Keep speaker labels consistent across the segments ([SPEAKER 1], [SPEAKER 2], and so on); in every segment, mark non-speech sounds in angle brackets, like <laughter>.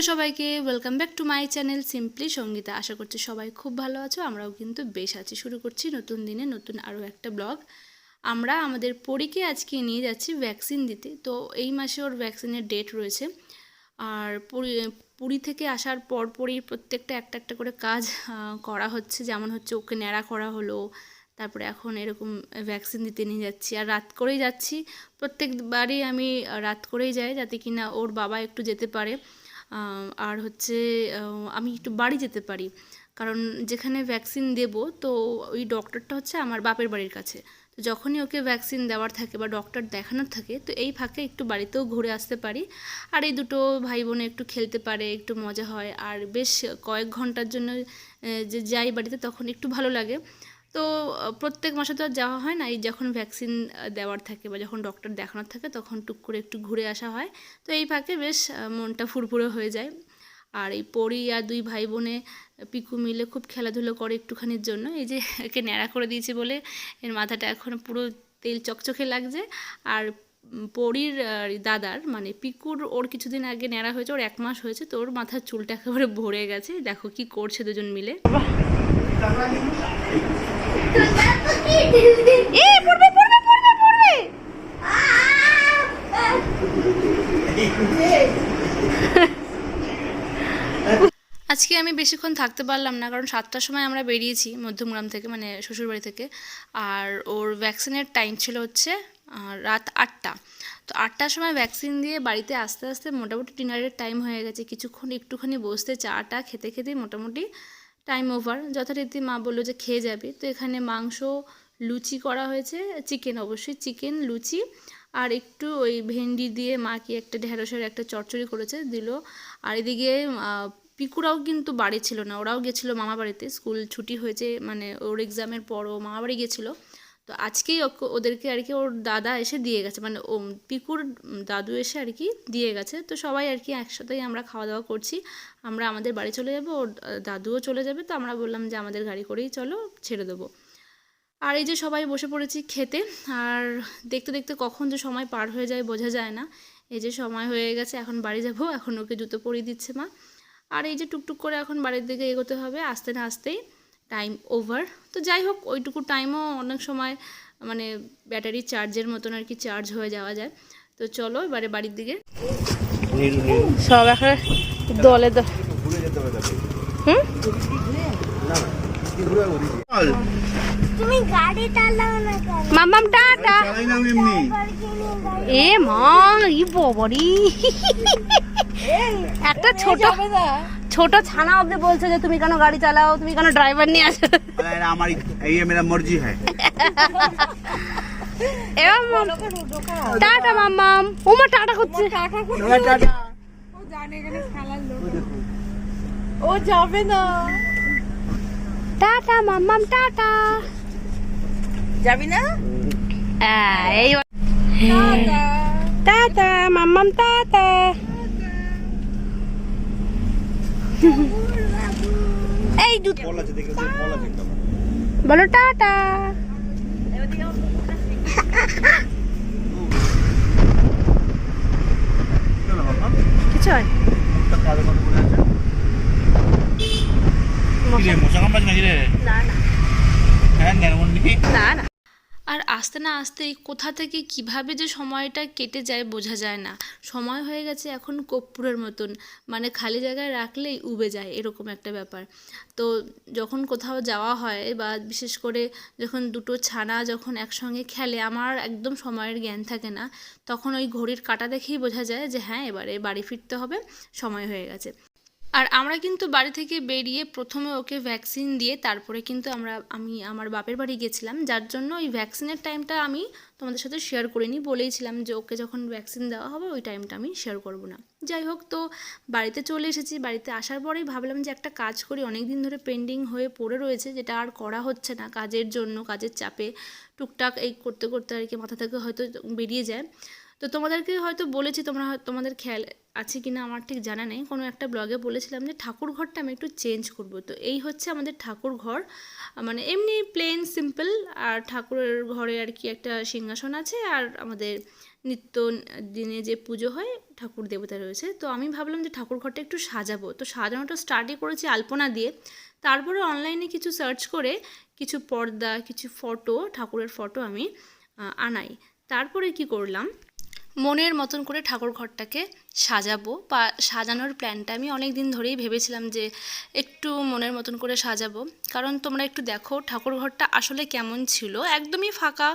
[SPEAKER 1] Hello সবাইকে welcome back to my channel simply Sangeeta আশা করছি সবাই খুব ভালো আছো, আমরাও কিন্তু বেশ আছি। শুরু করছি নতুন দিনে নতুন আরও একটা ব্লগ। আমরা আমাদের পরীকে আজকে নিয়ে যাচ্ছি ভ্যাকসিন দিতে। তো এই মাসে ওর ভ্যাকসিনের ডেট রয়েছে। আর পুরী পুরী থেকে আসার পর পরপরই প্রত্যেকটা একটা একটা করে কাজ করা হচ্ছে। যেমন হচ্ছে ওকে ন্যাড়া করা হলো, তারপরে এখন এরকম ভ্যাকসিন দিতে নিয়ে যাচ্ছি। আর রাত করেই যাচ্ছি। প্রত্যেকবারই আমি রাত করেই যাই, যাতে কিনা ওর বাবা একটু যেতে পারে। আর হচ্ছে, আমি একটু বাড়ি যেতে পারি। কারণ যেখানে ভ্যাকসিন দেব, তো ওই ডক্টরটা হচ্ছে আমার বাপের বাড়ির কাছে। তো যখনই ওকে ভ্যাকসিন দেওয়ার থাকে বা ডক্টর দেখানোর থাকে, তো এই ফাঁকে একটু বাড়িতেও ঘুরে আসতে পারি। আর এই দুটো ভাই বোনে একটু খেলতে পারে, একটু মজা হয়। আর বেশ কয়েক ঘণ্টার জন্য যে যাই বাড়িতে, তখন একটু ভালো লাগে। তো প্রত্যেক মাসে তো আর যাওয়া হয় না। এই যখন ভ্যাকসিন দেওয়ার থাকে বা যখন ডক্টর দেখানোর থাকে তখন টুক করে একটু ঘুরে আসা হয়। তো এই ফাঁকে বেশ মনটা ফুরফুরে হয়ে যায়। আর এই পরি আর দুই ভাই বোনে পিকু মিলে খুব খেলাধুলো করে একটুখানির জন্য। এই যে একে ন্যাড়া করে দিয়েছি বলে এর মাথাটা এখন পুরো তেল চকচকে লাগছে। আর পরীর দাদার মানে পিকুর ওর কিছুদিন আগে ন্যাড়া হয়েছে, ওর এক মাস হয়েছে, তো ওর মাথার চুলটা একেবারে ভরে গেছে। দেখো কি করছে দুজন মিলে। আজকে আমি বেশিক্ষণ থাকতে পারলাম না, কারণ সাতটার সময় আমরা বেরিয়েছি মধ্যমগ্রাম থেকে মানে শ্বশুরবাড়ি থেকে। আর ওর ভ্যাকসিনের টাইম ছিল হচ্ছে রাত আটটা। তো আটটার সময় ভ্যাকসিন দিয়ে বাড়িতে আস্তে আস্তে মোটামুটি ডিনারের টাইম হয়ে গেছে। কিছুক্ষণ একটুখানি বসতে চাটা খেতে, খেতেই মোটামুটি টাইম ওভার যথারীতি মা বলল যে খেয়ে যাবে। তো এখানে মাংস, লুচি করা হয়েছে চিকেন অবশ্যই চিকেন লুচি। আর একটু ওই ভেন্ডি দিয়ে মা কি একটা ঢেঁড়সের একটা চচ্চড়ি করেছে, দিল। আর এদিকে পিকুরাও কিন্তু বাড়ি ছিল না, ওরাও গেছিল মামা বাড়িতে স্কুল ছুটি হয়েছে মানে ওর এক্সামের পর ও মামা বাড়ি গেছিল। তো আজকেই ওদেরকে আর কি ওর দাদা এসে দিয়ে গেছে মানে ও, পিকুর দাদু এসে আর কি দিয়ে গেছে। তো সবাই আর কি একসাথেই আমরা খাওয়া দাওয়া করছি। আমরা আমাদের বাড়ি চলে যাব, ওর দাদুও চলে যাবে। তো আমরা বললাম যে আমাদের গাড়ি করেই চলো, ছেড়ে দেবো। আর এই যে সবাই বসে পড়েছি খেতে, আর দেখতে দেখতে কখন যে সময় পার হয়ে যায় বোঝা যায় না। এই যে সময় হয়ে গেছে, এখন বাড়ি যাব, এখন ওকে জুতো পরিয়ে দিচ্ছে মা। আর এই যে টুকটুক করে এখন বাড়ির দিকে এগোতে হবে, আসতে না আসতেই। টাইম ওভার তো যাই হোক ওইটুকু টাইমও অনেক সময় মানে ব্যাটারি চার্জের মতন আর কি চার্জ হয়ে যাওয়া যায়। তো চলো এবারে বাড়ির দিকে। সব এখন দলে
[SPEAKER 2] তুমি গাড়ি চালাও না
[SPEAKER 1] টাটা। এ মা ই বাবারি। একটা ছোট ছোট ছানা অব্দি বলছে যে তুমি কেন গাড়ি চালাও তুমি কেন ড্রাইভার নিয়ে আসো?
[SPEAKER 3] আমার এই মেরা
[SPEAKER 1] মর্জি টাটা মাম্মাম ও টাটা টাটা করছে।
[SPEAKER 4] ও ও যাবে না।
[SPEAKER 1] টাটা মাম্মাম টাটা।
[SPEAKER 4] যাবি না?
[SPEAKER 1] হ্যাঁ, এই টাটা। মাম্মাম টাটা। এই জুতো বলো টাটা। কিছু হয়?
[SPEAKER 3] মশা কামড়াচ্ছে নাকি রে?
[SPEAKER 1] না না।
[SPEAKER 3] হ্যাঁ
[SPEAKER 1] না না। আসতে না আসতেই কোথা থেকে কীভাবে যে সময়টা কেটে যায় বোঝা যায় না। সময় হয়ে গেছে এখন কর্পূরের মতন। মানে খালি জায়গায় রাখলেই উবে যায় এরকম একটা ব্যাপার। তো যখন কোথাও যাওয়া হয় বা বিশেষ করে যখন দুটো ছানা যখন একসঙ্গে খেলে, আমার একদম সময়ের জ্ঞান থাকে না। তখন ওই ঘড়ির কাটা দেখেই বোঝা যায় যে হ্যাঁ এবারে বাড়ি ফিরতে হবে, সময় হয়ে গেছে। আর আমরা কিন্তু বাড়ি থেকে বেরিয়ে প্রথমে ওকে ভ্যাকসিন দিয়ে তারপরে কিন্তু আমরা, আমি আমার বাপের বাড়ি গেছিলাম। যার জন্য ওই ভ্যাকসিনের টাইমটা আমি তোমাদের সাথে শেয়ার করিনি। বলেইছিলাম যে ওকে যখন ভ্যাকসিন দেওয়া হবে, ওই টাইমটা আমি শেয়ার করব না। যাই হোক, তো বাড়িতে চলে এসেছি। বাড়িতে আসার পরেই ভাবলাম যে একটা কাজ করি। অনেক দিন ধরে পেন্ডিং হয়ে পড়ে রয়েছে, যেটা আর করা হচ্ছে না। কাজের জন্য, কাজের চাপে টুকটাক এই করতে করতে আর কি মাথা থেকে হয়তো বেরিয়ে যায়। তো তোমাদেরকে হয়তো বলেছি তোমরা তোমাদের খেয়াল আছে কি না আমার ঠিক জানা নেই। কোনো একটা ব্লগে বলেছিলাম যে ঠাকুর ঘরটা আমি একটু চেঞ্জ করব। তো এই হচ্ছে আমাদের ঠাকুর ঘর। মানে এমনি প্লেন সিম্পল আর ঠাকুরের ঘরে আর কি একটা সিংহাসন আছে, আর আমাদের নিত্য দিনে যে পুজো হয়, ঠাকুর দেবতা রয়েছে। তো আমি ভাবলাম যে ঠাকুর ঘরটা একটু সাজাবো। তো সাজানোটা স্টার্টই করেছি আলপনা দিয়ে। তারপরে অনলাইনে কিছু সার্চ করে কিছু পর্দা, কিছু ফটো ঠাকুরের ফটো আমি আনাই। তারপরে কি করলাম? মনের মতন করে ঠাকুর ঘরটাকে সাজাবো। বা সাজানোর প্ল্যানটা আমি অনেক দিন ধরেই ভেবেছিলাম যে একটু মনের মতন করে সাজাবো। কারণ তোমরা একটু দেখো ঠাকুর ঘরটা আসলে কেমন ছিল। একদমই ফাঁকা,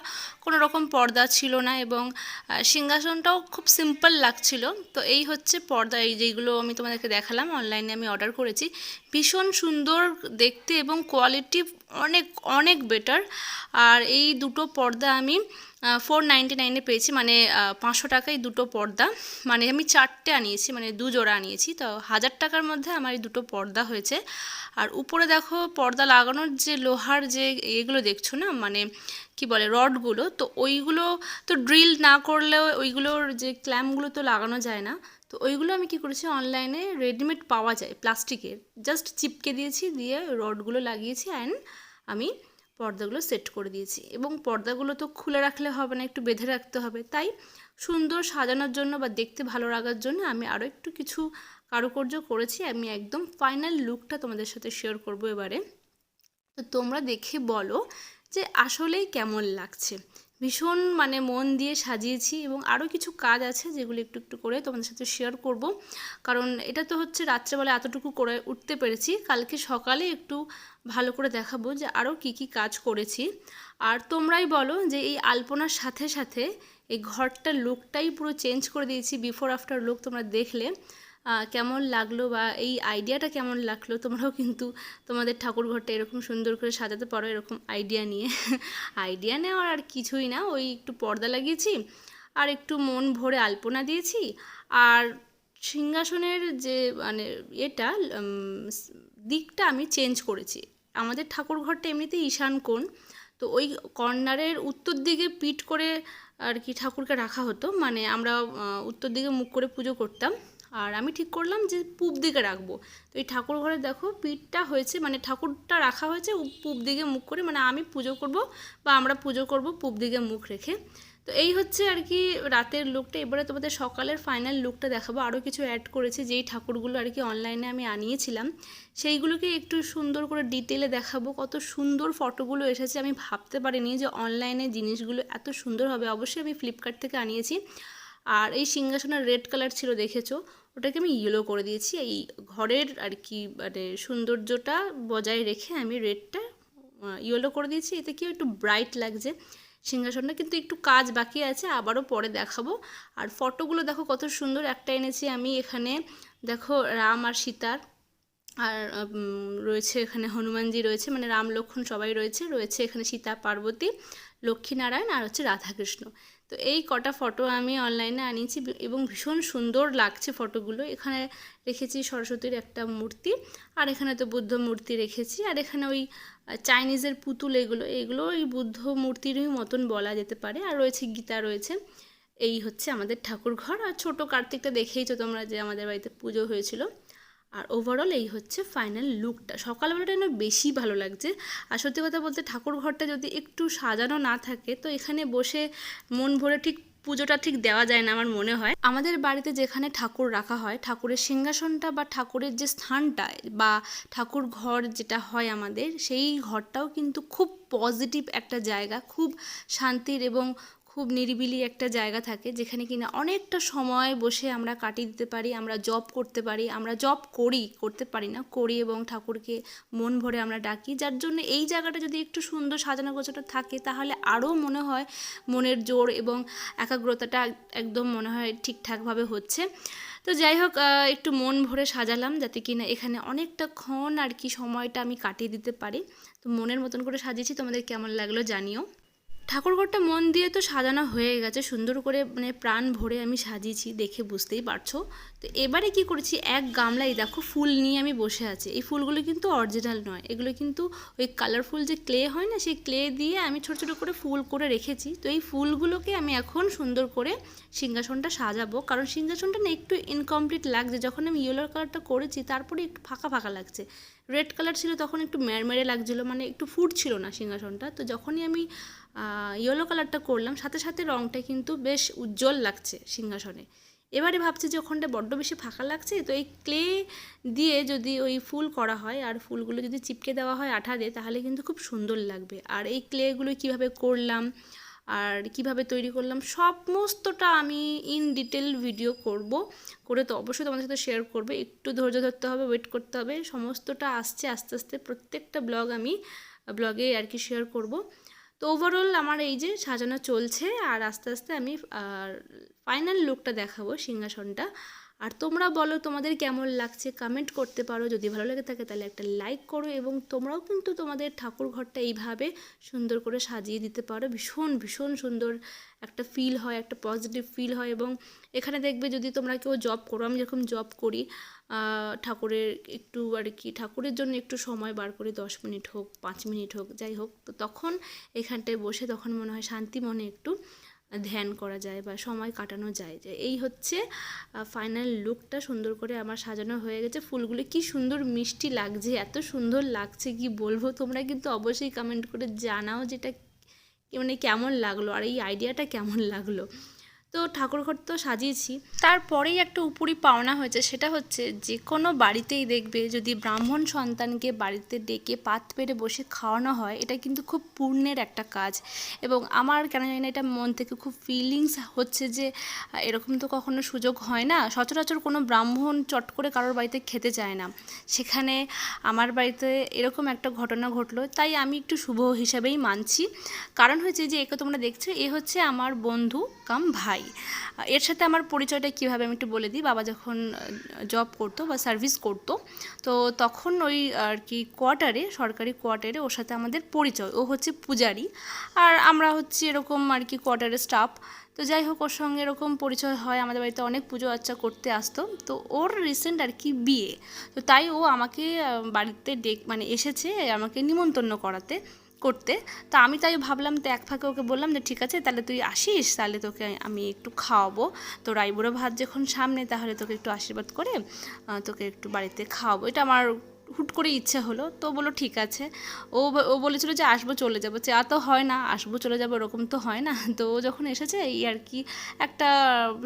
[SPEAKER 1] কোনো রকম পর্দা ছিল না এবং সিংহাসনটাও খুব সিম্পল লাগছিল। তো এই হচ্ছে পর্দা, এই যেগুলো আমি তোমাদেরকে দেখালাম অনলাইনে আমি অর্ডার করেছি। ভীষণ সুন্দর দেখতে এবং কোয়ালিটি অনেক অনেক বেটার আর এই দুটো পর্দা আমি ফোর নাইনটি নাইনে পেয়েছি মানে পাঁচশো টাকায় দুটো পর্দা। মানে আমি চারটে আনিয়েছি মানে দু জোড়া আনিয়েছি। তো, হাজার টাকার মধ্যে আমার এই দুটো পর্দা হয়েছে। আর উপরে দেখো, পর্দা লাগানোর যে লোহার যে এগুলো দেখছ না মানে কি বলে, রডগুলো, তো ওইগুলো তো ড্রিল না করলেও ওইগুলোর যে ক্ল্যাম্পগুলো তো লাগানো যায় না। তো ওইগুলো আমি কি করেছি, অনলাইনে রেডিমেড পাওয়া যায়, প্লাস্টিকের। জাস্ট চিপকে দিয়েছি, দিয়ে রডগুলো লাগিয়েছি অ্যান্ড আমি পর্দাগুলো সেট করে দিয়েছি। এবং পর্দাগুলো তো খুলে রাখলে হবে না, একটু বেঁধে রাখতে হবে। তাই সুন্দর সাজানোর জন্য বা দেখতে ভালো লাগার জন্য আমি আরও একটু কিছু কারুকার্য করেছি। আমি একদম ফাইনাল লুকটা তোমাদের সাথে শেয়ার করব এবারে। তো তোমরা দেখে বলো যে আসলেই কেমন লাগছে। ভীষণ মানে মন দিয়ে সাজিয়েছি এবং আরও কিছু কাজ আছে যেগুলো একটু একটু করে তোমাদের সাথে শেয়ার করব। কারণ এটা তো হচ্ছে রাত্রেবেলা এতটুকু করে উঠতে পেরেছি। কালকে সকালে একটু ভালো করে দেখাবো যে আরও কি কি কাজ করেছি। আর তোমরাই বলো যে এই আলপনার সাথে সাথে এই ঘরটার লুকটাই পুরো চেঞ্জ করে দিয়েছি। বিফোর আফটার লুক তোমরা দেখলে। কেমন লাগল বা এই আইডিয়াটা কেমন লাগল? তোমরাও কিন্তু তোমাদের ঠাকুর ঘরটা এরকম সুন্দর করে সাজাতে পারো এরকম আইডিয়া নিয়ে। <laughs> আইডিয়া নেওয়ার আর কিছুই না। ওই একটু পর্দা লাগিয়েছি, আর একটু মন ভরে আলপনা দিয়েছি। আর সিংহাসনের যে মানে এটা দিকটা আমি চেঞ্জ করেছি। আমাদের ঠাকুর ঘরটা এমনিতেই ঈশান কোণ। তো ওই কর্নারের উত্তর দিকে পিঠ করে আর কি ঠাকুরকে রাখা হতো। মানে আমরা উত্তর দিকে মুখ করে পুজো করতাম। আর আমি ঠিক করলাম যে পূব দিকে রাখব। তো এই ঠাকুর ঘরে দেখো পিঠটা হয়েছে মানে ঠাকুরটা রাখা হয়েছে পূব দিকে মুখ করে মানে আমি পুজো করব বা আমরা পুজো করব পূব দিকে মুখ রেখে। তো এই হচ্ছে আর কি রাতের লুকটা এবারে তোমাদের সকালের ফাইনাল লুকটা দেখাবো। আরও কিছু অ্যাড করেছি যেই ঠাকুরগুলো আর কি অনলাইনে আমি আনিয়েছিলাম। সেইগুলোকে একটু সুন্দর করে ডিটেলে দেখাবো। কত সুন্দর ফটোগুলো এসেছে। আমি ভাবতে পারিনি যে অনলাইনে জিনিসগুলো এত সুন্দর হবে। অবশ্যই আমি ফ্লিপকার্ট থেকে আনিয়েছি। আর এই সিংহাসনের রেড কালার ছিল, দেখেছ? ওটাকে আমি ইয়েলো করে দিয়েছি। এই ঘরের আর কি মানে সৌন্দর্যটা বজায় রেখে আমি রেডটা ইয়েলো করে দিয়েছি। এতে কি একটু ব্রাইট লাগছে সিংহাসনটা, কিন্তু একটু কাজ বাকি আছে, আবারও পরে দেখাবো। আর ফটোগুলো দেখো কত সুন্দর, একটা এনেছি আমি এখানে, দেখো রাম আর সীতার। আর রয়েছে এখানে হনুমানজি রয়েছে মানে রাম, লক্ষ্মণ সবাই রয়েছে। রয়েছে এখানে সীতা, পার্বতী, লক্ষ্মীনারায়ণ আর হচ্ছে রাধাকৃষ্ণ। তো এই কটা ফটো আমি অনলাইনে আনিয়েছি এবং ভীষণ সুন্দর লাগছে ফটোগুলো এখানে রেখেছি সরস্বতীর একটা মূর্তি আর এখানে তো বুদ্ধ মূর্তি রেখেছি আর এখানে ওই চাইনিজের পুতুল এগুলো এগুলো ওই বুদ্ধ মূর্তিরই মতন বলা যেতে পারে। আর রয়েছে গীতা রয়েছে। এই হচ্ছে আমাদের ঠাকুর ঘর আর ছোটো কার্তিকটা দেখেইছো তোমরা যে আমাদের বাড়িতে পুজো হয়েছিল। আর ওভারঅল এই হচ্ছে ফাইনাল লুকটা সকালবেলাটা যেন বেশি ভালো লাগছে। আর সত্যি কথা বলতে ঠাকুর ঘরটা যদি একটু সাজানো না থাকে, তো এখানে বসে মন ভরে ঠিক পুজোটা ঠিক দেওয়া যায় না আমার মনে হয়। আমাদের বাড়িতে যেখানে ঠাকুর রাখা হয়, ঠাকুরের সিংহাসনটা বা ঠাকুরের যে স্থানটা বা ঠাকুর ঘর যেটা হয় আমাদের, সেই ঘরটাও কিন্তু খুব পজিটিভ একটা জায়গা, খুব শান্তির এবং খুব নিরিবিলি একটা জায়গা থাকে যেখানে কিনা অনেকটা সময় বসে আমরা কাটিয়ে দিতে পারি, আমরা জব করতে পারি, আমরা জব করি, করতে পারি না, করি এবং ঠাকুরকে মন ভরে আমরা ডাকি। যার জন্য এই জায়গাটা যদি একটু সুন্দর সাজানো গোছানো থাকে তাহলে আরও মনে হয় মনের জোর এবং একাগ্রতাটা একদম মনে হয় ঠিকঠাকভাবে হচ্ছে। তো যাই হোক একটু মন ভরে সাজালাম যাতে কিনা এখানে অনেকটা ক্ষণ আর কি সময়টা আমি কাটিয়ে দিতে পারি। তো মনের মতন করে সাজিয়েছি, তোমাদের কেমন লাগল জানিও। ঠাকুরঘরটা মন দিয়ে তো সাজানো হয়ে গেছে, সুন্দর করে মানে প্রাণ ভরে আমি সাজিয়েছি, দেখে বুঝতেই পারছ। তো এবারে কি করেছি, এক গামলায় দেখো ফুল নিয়ে আমি বসে আছি। এই ফুলগুলো কিন্তু অরিজিনাল নয়, এগুলো কিন্তু ওই কালারফুল যে ক্লে হয় না, সেই ক্লে দিয়ে আমি ছোটো ছোটো করে ফুল করে রেখেছি। তো এই ফুলগুলোকে আমি এখন সুন্দর করে সিংহাসনটা সাজাবো, কারণ সিংহাসনটা না একটু ইনকমপ্লিট লাগছে। যখন আমি ইয়েলো কালারটা করেছি, তারপরে একটু ফাঁকা ফাঁকা লাগছে। রেড কালার ছিল তখন একটু মেরমেরে লাগছিল মানে একটু ফুট ছিল না সিংহাসনটা। তো যখনই আমি ইয়েলো কালারটা করলাম, সাথে সাথে রঙটা কিন্তু বেশ উজ্জ্বল লাগছে সিংহাসনে। এবারে ভাবছি যে ওখানটা বড্ড বেশি ফাঁকা লাগছে, তো এই ক্লে দিয়ে যদি ওই ফুল করা হয়, আর ফুলগুলো যদি চিপকে দেওয়া হয় আঠা দিয়ে, তাহলে কিন্তু খুব সুন্দর লাগবে। আর এই ক্লেগুলো কীভাবে করলাম, আর কীভাবে তৈরি করলাম, সমস্তটা আমি ইন ডিটেল ভিডিও করব। করে তো অবশ্যই তোমাদের সাথে শেয়ার করবে, একটু ধৈর্য ধরতে হবে ওয়েট করতে হবে, সমস্তটা আসছে, আস্তে আস্তে প্রত্যেকটা ব্লগ আমি ব্লগে আর কি শেয়ার করব। তো ওভারঅল আমার এই যে সাজানো চলছে, আর আস্তে আস্তে আমি ফাইনাল লুকটা দেখাবো, সিংহাসনটা। আর তোমরা বলো তোমাদের কেমন লাগছে? কমেন্ট করতে পারো। যদি ভালো লেগে থাকে তাহলে একটা লাইক করো এবং তোমরাও কিন্তু তোমাদের ঠাকুর ঘরটা এইভাবে সুন্দর করে সাজিয়ে দিতে পারো। ভীষণ ভীষণ সুন্দর একটা ফিল হয়, একটা পজিটিভ ফিল হয় এবং এখানে দেখবে যদি তোমরা কেউ জব করো, আমি যেরকম জব করি ঠাকুরের একটু আর কি, ঠাকুরের জন্য একটু সময় বার করে, দশ মিনিট হোক, পাঁচ মিনিট হোক, যাই হোক, তো তখন এখানটায় বসে তখন মনে হয় শান্তি মনে একটু ধ্যান করা যায় বা সময় কাটানো যায় যে এই হচ্ছে ফাইনাল লুকটা সুন্দর করে আমার সাজানো হয়ে গেছে। ফুলগুলো কি সুন্দর মিষ্টি লাগছে, এত সুন্দর লাগছে কি বলব? তোমরা কিন্তু অবশ্যই কমেন্ট করে জানাও যেটা মানে কেমন লাগল আর এই আইডিয়াটা কেমন লাগল। তো ঠাকুরঘর তো সাজিয়েছি। তারপরেই একটা উপরি পাওনা হয়েছে, সেটা হচ্ছে যে কোনো বাড়িতেই দেখবে যদি ব্রাহ্মণ সন্তানকে বাড়িতে ডেকে পাত পেরে বসে খাওয়ানো হয়, এটা কিন্তু খুব পুণ্যের একটা কাজ। এবং আমার কেন জানি না এটা মন থেকে খুব ফিলিংস হচ্ছে যে এরকম তো কখনো সুযোগ হয় না। সচরাচর কোনো ব্রাহ্মণ চট করে কারোর বাড়িতে খেতে চায় না। সেখানে আমার বাড়িতে এরকম একটা ঘটনা ঘটলো, তাই আমি একটু শুভ হিসাবেই মানছি। কারণ হচ্ছে যে, একে তোমরা দেখছ, এ হচ্ছে আমার বন্ধু কাম ভাই। এর সাথে আমার পরিচয়টা কীভাবে আমি একটু বলে দিই। বাবা যখন জব করতো বা সার্ভিস করতো, তো তখন ওই আর কি কোয়ার্টারে সরকারি কোয়ার্টারে ওর সাথে আমাদের পরিচয়। ও হচ্ছে পূজারি আর আমরা হচ্ছে এরকম আর কি কোয়ার্টারের স্টাফ তো যাই হোক, ওর সঙ্গে এরকম পরিচয় হয়, আমাদের বাড়িতে অনেক পুজো আচ্চা করতে আসতো। তো ওর রিসেন্ট আর কি বিয়ে। তো তাই ও আমাকে বাড়িতে ডেক মানে এসেছে আমাকে নিমন্ত্রণ করাতে। করতে। তা আমি তাই ভাবলাম তো এক ফাঁকে ওকে বললাম যে, ঠিক আছে, তাহলে তুই আসিস, তাহলে তোকে আমি একটু খাওয়াবো। তো রাইবুড়ো ভাত যখন সামনে, তাহলে তোকে একটু আশীর্বাদ করে তোকে একটু বাড়িতে খাওয়াবো। এটা আমার হুট করে ইচ্ছে হলো। তো বলো ঠিক আছে। ও ও বলেছিল যে, আসব, চলে যাব। চা তো হয় না, আসব, চলে যাব এরকম তো হয় না। তো ও যখন এসেছে, এই আর কি একটা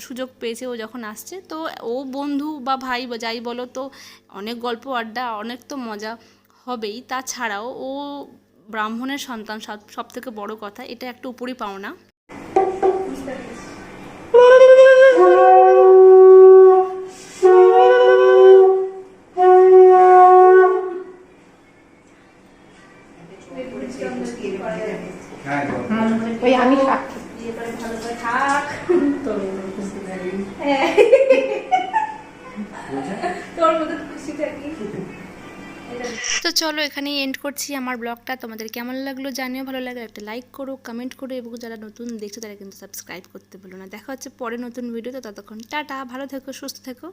[SPEAKER 1] সুযোগ পেয়েছে ও যখন আসছে। তো ও বন্ধু বা ভাই বা যাই বলো তো, অনেক গল্প, আড্ডা, অনেক তো মজা হবেই। তাছাড়াও ও ব্রাহ্মণের সন্তান সব থেকে বড় কথা এটা একটা উপরই পাওনা।
[SPEAKER 4] ওই আমি সাক্ষী
[SPEAKER 1] তো চলো এখানেই এন্ড করছি আমার ব্লগটা। তোমাদের কেমন লাগল জানিও, ভালো লাগে একটা লাইক করো কমেন্ট করো, এবং যারা নতুন দেখছ তারা কিন্তু সাবস্ক্রাইব করতে বলো না। দেখা হচ্ছে পরে নতুন ভিডিওতে ততক্ষণ টাটা, ভালো থেকো, সুস্থ থেকো।